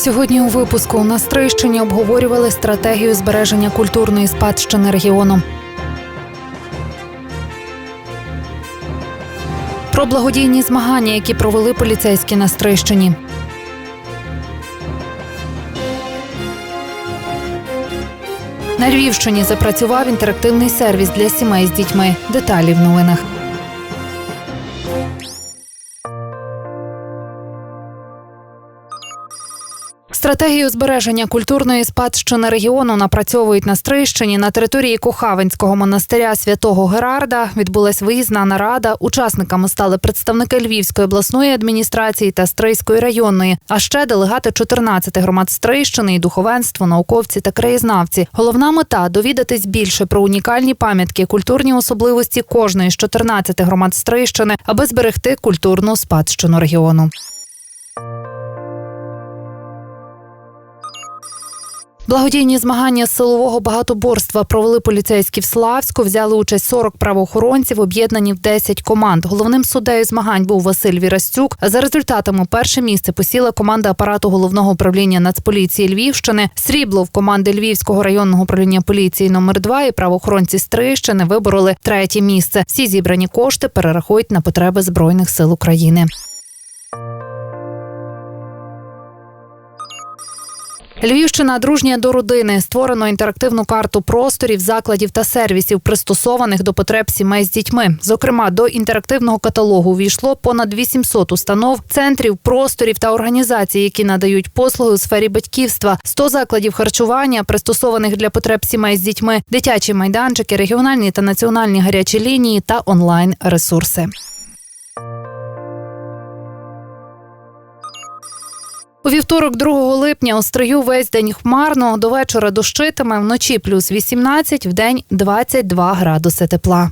Сьогодні у випуску на Стрийщині обговорювали стратегію збереження культурної спадщини регіону. Про благодійні змагання, які провели поліцейські на Стрийщині. На Львівщині запрацював інтерактивний сервіс для сімей з дітьми. Деталі в новинах. Стратегію збереження культурної спадщини регіону напрацьовують на Стрийщині на території Кохавинського монастиря святого Герарда. Відбулась виїзна нарада. Учасниками стали представники Львівської обласної адміністрації та Стрийської районної, а ще делегати 14 громад Стрийщини і духовенство, науковці та краєзнавці. Головна мета довідатись більше про унікальні пам'ятки, культурні особливості кожної з 14 громад Стрийщини, аби зберегти культурну спадщину регіону. Благодійні змагання силового багатоборства провели поліцейські в Славську. Взяли участь 40 правоохоронців, об'єднані в 10 команд. Головним суддею змагань був Василь Вірастюк. За результатами перше місце посіла команда апарату головного управління Нацполіції Львівщини. Срібло в команди Львівського районного управління поліції номер 2 і правоохоронці Стрийщини вибороли третє місце. Всі зібрані кошти перерахують на потреби збройних сил України. Львівщина дружня до родини. Створено інтерактивну карту просторів, закладів та сервісів, пристосованих до потреб сімей з дітьми. Зокрема, до інтерактивного каталогу увійшло понад 800 установ, центрів, просторів та організацій, які надають послуги у сфері батьківства, 100 закладів харчування, пристосованих для потреб сімей з дітьми, дитячі майданчики, регіональні та національні гарячі лінії та онлайн ресурси. У вівторок, 2 липня, у стрию весь день хмарно. До вечора дощитиме вночі плюс 18, в день 22 градуси тепла.